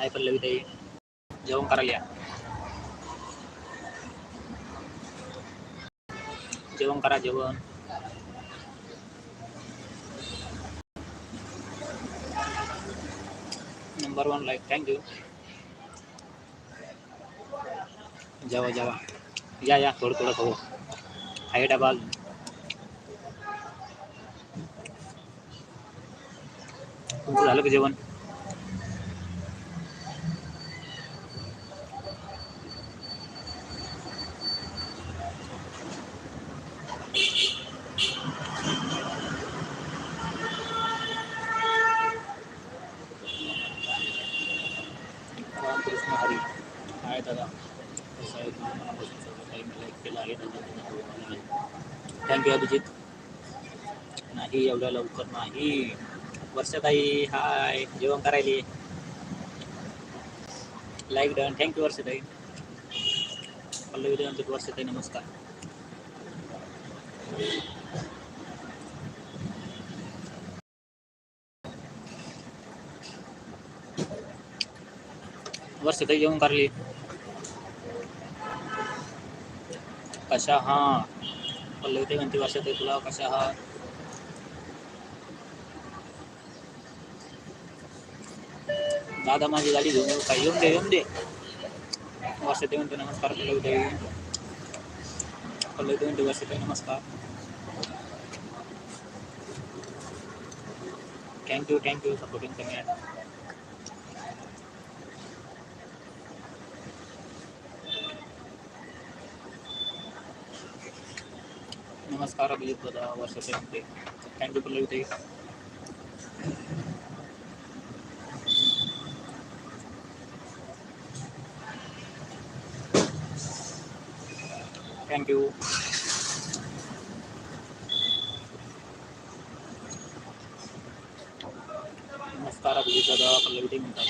हाय पल्लवी ताई. जेवण करायला या. जेवण करा जेवण. नंबर वन लाईक थँक्यू जेवा जेवा. या या थोडं थोडं खाऊ. आहे डबा तुमचं झालं का जेवण रामकृष्ण हरी आहे दादा कसं आहे तुम्ही मनापासून सर्व काही मी लाईक केलं आहे दादा थँक्यू अभिजित नाही एवढ्या लवकर नाही. वर्षाताई हाय जेवण करायली. लाईक डन थँक्यू वर्षाताई. पल्लवी देवांचे वर्षाताई नमस्कार. वर्षाताई जेवण करली कशा? हा. पल्लवी ते म्हणते आहे तुला कशा हा? दादा माझी गाडी घेऊन येऊ येऊन दे येऊन दे. वर्ष ते म्हणते नमस्कार पल्लवी देवी पल्लवी ते म्हणते वर्ष ते नमस्कार. थँक्यू थँक्यू सपोर्टिंग कमी नमस्कार अभिजित दादा वर्ष ते थँक्यू पल्लवी ताई थँक्यू नमस्कार अभिजित दादा पल्लवी ताई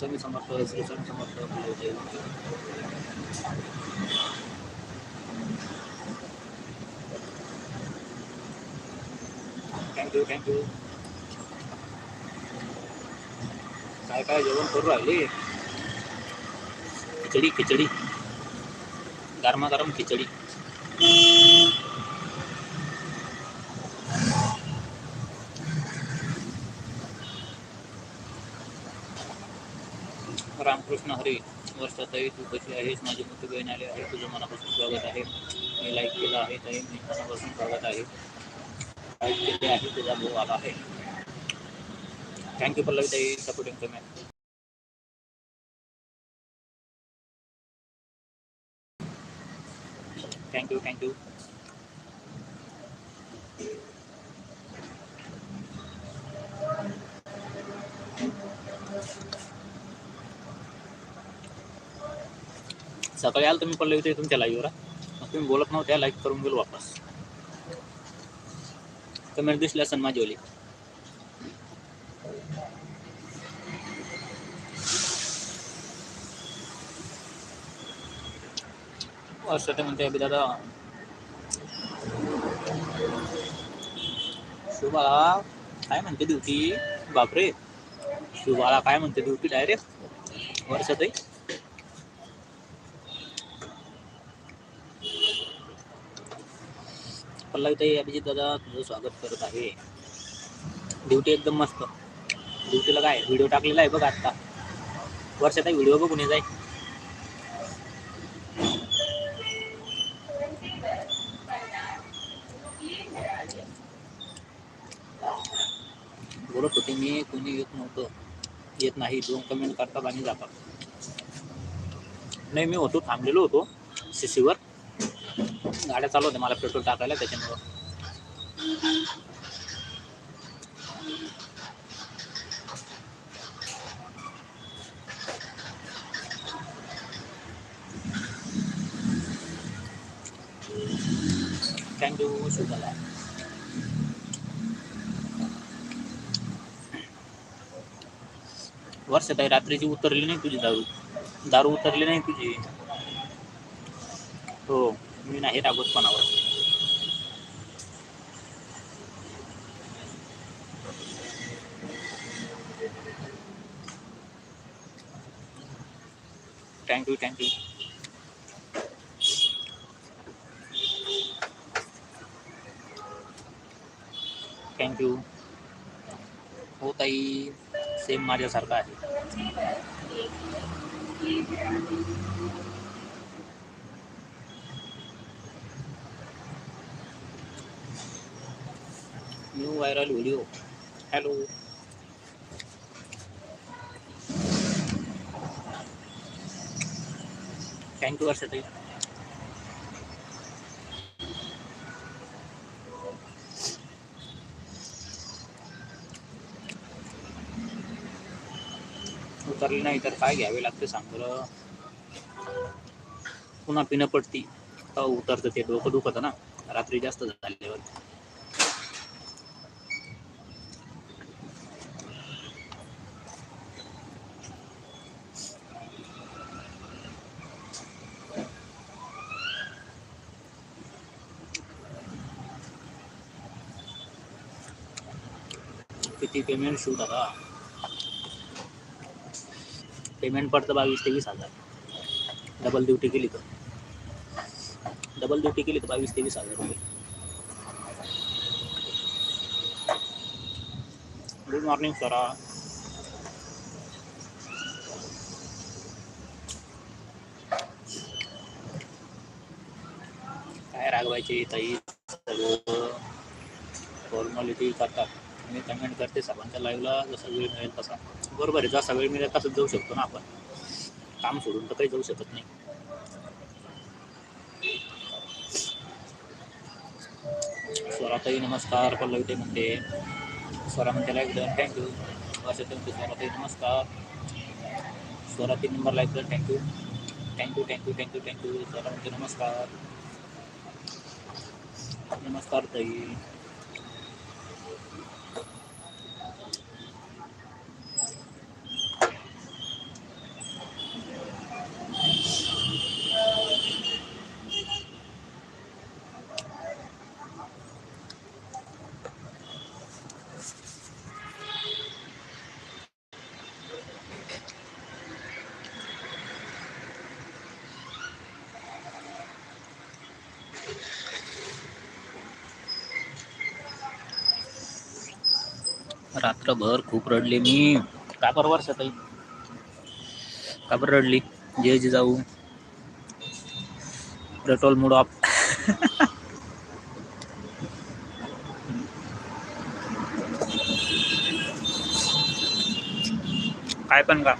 स्वामी समर्थ श्री स्वामी समर्थ पल्लवी ताई थँक्यू थँक्यू काय काय जेवण करू राहिले खिचडी खिचडी गरमागरम खिचडी रामकृष्ण हरी वर्षातही तू कशी आहेस? माझी मोठी बहीण आली आहे. तुझं मनापासून स्वागत आहे. मी लाईक केलं आहे ताई. मी मनापासून स्वागत आहे. लाईक केले आहे. तुझा भाऊ आला आहे. थँक्यू पल्लवी ताई. सपोर्टिंग कमेंट थँक्यू थँक्यू सकाळी आल तुम्ही पल्लवी ताई तुमच्या लाईव्हवर मग तुम्ही बोलत नव्हत्या लाईक करून गेलो वापस. कमेंट दिसली असेल माझी ओली असं ते म्हणते अभि दादा. शुभाला काय म्हणते ड्युटी? बापरे. शुभाला काय म्हणते ड्युटी डायरेक्ट? वर्षातही पल्लवी अभिजित दादा तुझं स्वागत करत आहे. ड्युटी एकदम मस्त. ड्युटीला काय व्हिडिओ टाकलेला आहे बघ आत्ता वर्षात व्हिडिओ बघून जाय. बोलत होते मी कोणी येत नव्हतं. येत नाही दोन कमेंट करतात आणि जातात. नाही मी होतो थांबलेलो होतो शिशीवर गाड्या चालू होत्या मला पेट्रोल टाकायला त्याच्यामुळं. थँक्यू शुभाला वर्षात आहे रात्रीची उतरली नाही तुझी दारू? दारू उतरली नाही तुझी? हो. मी नाही रागवत कोणावर. थँक्यू थँक्यू थँक्यू हो ताई सेम माझ्यासारखा आहे. New viral video hello thank you वर्षाताई उतरली नाही तर काय घ्यावे लागते सांग बरं? पुन्हा पिणं पडती. उतरतं ते? डोकं दुखतं ना. रात्री जास्त झाल्यावर किती पेमेंट शूट आता पेमेंट पडतं बावीस तेवीस हजार. डबल ड्युटी केली तर. डबल ड्युटी केली तर बावीस तेवीस हजार रुपये. गुड मॉर्निंग सरा काय रागवायचे ताई? सगळं फॉर्मॅलिटी करतात. मी कमेंट करते सर्वांच्या लाईव्हला जसा वेळ मिळेल तसा. बरोबर आहे जसा वेळ मिळेल तसंच जाऊ शकतो ना आपण. काम सोडून तर काही जाऊ शकत नाही. स्वराताई नमस्कार पल्लवी म्हणते. स्वरा म्हणते लाईक डन थँक्यू असं म्हणते स्वराताई नमस्कार. स्वरा तीन number like done thank you thank you thank you thank you thank you Swara म्हणते नमस्कार. नमस्कार ताई. रात्रभर खूप रडले. मी का बरं वर्षाताई का बरं रडली? जे जे जाऊ. पेट्रोल मूड ऑफ काय पण का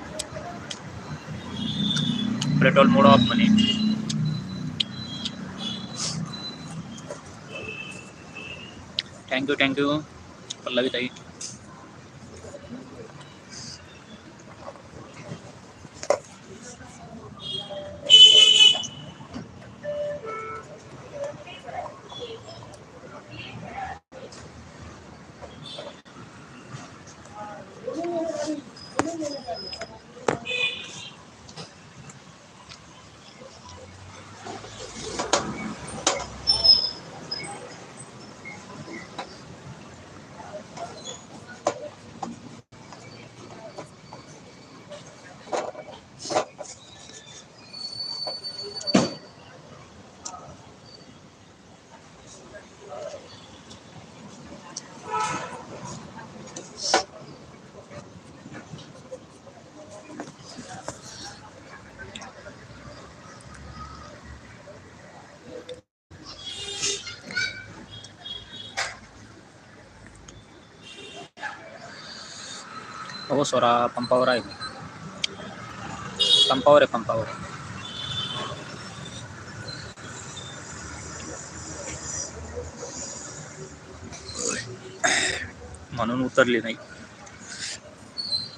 पेट्रोल मूड ऑफ म्हणे. Thank you thank you Pallavi ताई. हो सोरा पंपावर आहे मी पंपावर आहे पंपावर म्हणून उतरली नाही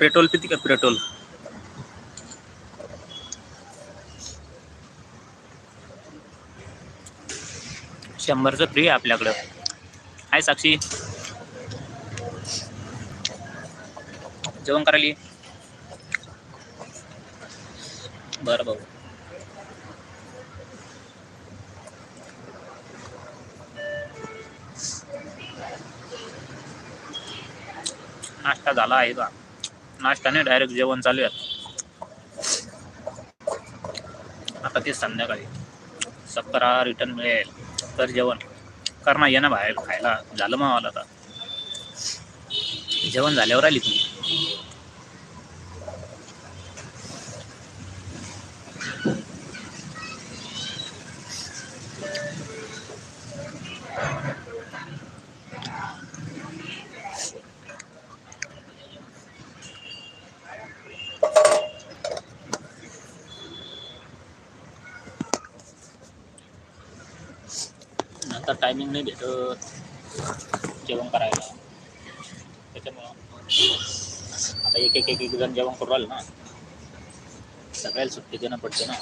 पेट्रोल किती का पेट्रोल शंभरचं फ्री आहे आपल्याकडं आहे साक्षी जेवण करायली? बरं भाऊ नाश्ता झाला आहे का नाश्ताने डायरेक्ट जेवण चालू आहे आता. ते संध्याकाळी. सत्तरा रिटर्न मिळेल तर जेवण. करणं ये ना बाहेर खायला झालं मग मला आता. जेवण झाल्यावर आली तुम्ही. नंतर टायमिंग नाही भेटत. जेवण करायला. त्याच्यामुळं आता एक एक एक एक जण जेवण करू राहिलं ना. सगळ्याला सुट्टी देणं पडते ना.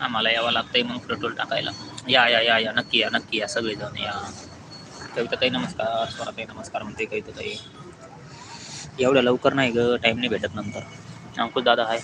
आम्हाला यावं लागतंय मग पेट्रोल टाकायला. या या या या. नक्की या नक्की या. सगळेजण या. कविता काही नमस्कार स्वरा काही नमस्कार म्हणते कविता ताई एवढ्या लवकर नाही ग टाईम नाही भेटत नंतर. अंकुश दादा हाय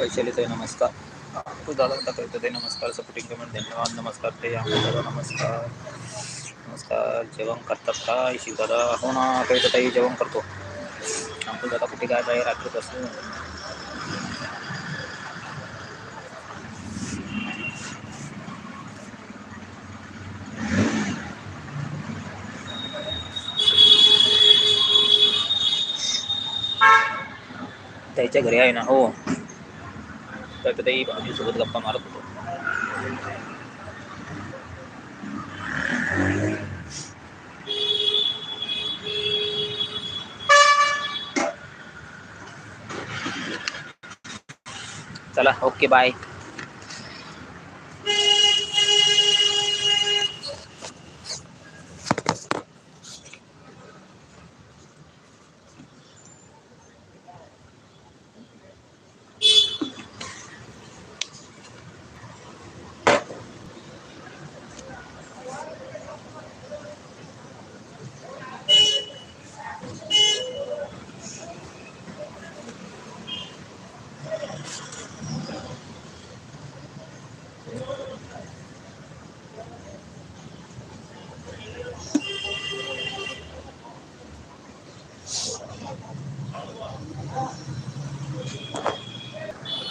वैशाली नमस्कार. तू दादा म्हणता नमस्कार. सपोर्टिंग कमेंट धन्यवाद नमस्कार ते दादा नमस्कार. नमस्कार जेवण करतात का? शिव दादा हो ना कविता ताई जेवण करतो. अंकुश दादा कुठे काय आहे? रात्रीपासून त्याच्या घरी आहे ना हो. तर ते गप्पा मारत होतो. चला ओके बाय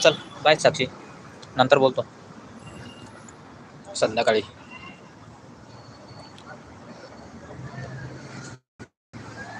चल बाय साक्षी. नंतर बोलतो. संध्याकाळी.